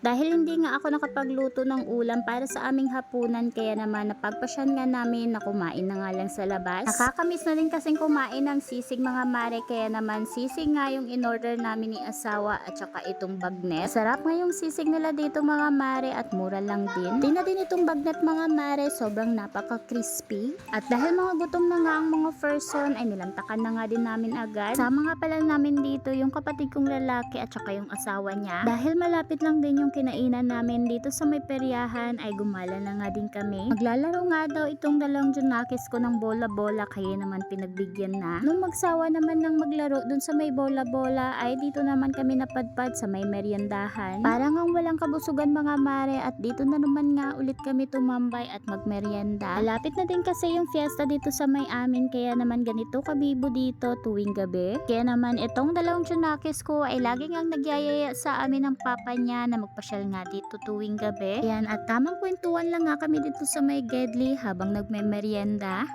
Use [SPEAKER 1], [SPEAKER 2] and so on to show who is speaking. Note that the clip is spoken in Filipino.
[SPEAKER 1] Dahil hindi nga ako nakapagluto ng ulam para sa aming hapunan kaya naman napagpasyan nga namin na kumain na nga lang sa labas. Nakakamiss na din kasing kumain ng sisig mga mare kaya naman sisig nga yung in-order namin ni asawa at saka itong bagnet. Sarap nga yung sisig nila dito mga mare at mura lang din. Tina din itong bagnet mga mare sobrang napaka-crispy. At dahil mga gutom na nga ang mga person ay nilantakan na nga din namin agad. Sama nga pala namin dito yung kapatid kong lalaki at saka yung asawa niya. Dahil malapit lang din yung kinainan namin dito sa may peryahan ay gumala na nga din kami. Maglalaro nga daw itong dalawang junakis ko ng bola-bola kaya naman pinagbigyan na. Nung magsawa naman ng maglaro dun sa may bola-bola ay dito naman kami napadpad sa may meriendahan. Parang ang walang kabusugan mga mare at dito na naman nga ulit kami tumambay at magmerienda. Malapit na din kasi yung fiesta dito sa may amin kaya naman ganito kabibo dito tuwing gabi. Kaya naman itong dalawang junakis ko ay laging ang nagyayaya sa amin ng papa niya na magpasyal nga dito tuwing gabi. Yan at tamang kwentuhan lang nga kami dito sa may Gedli habang nagme-merienda.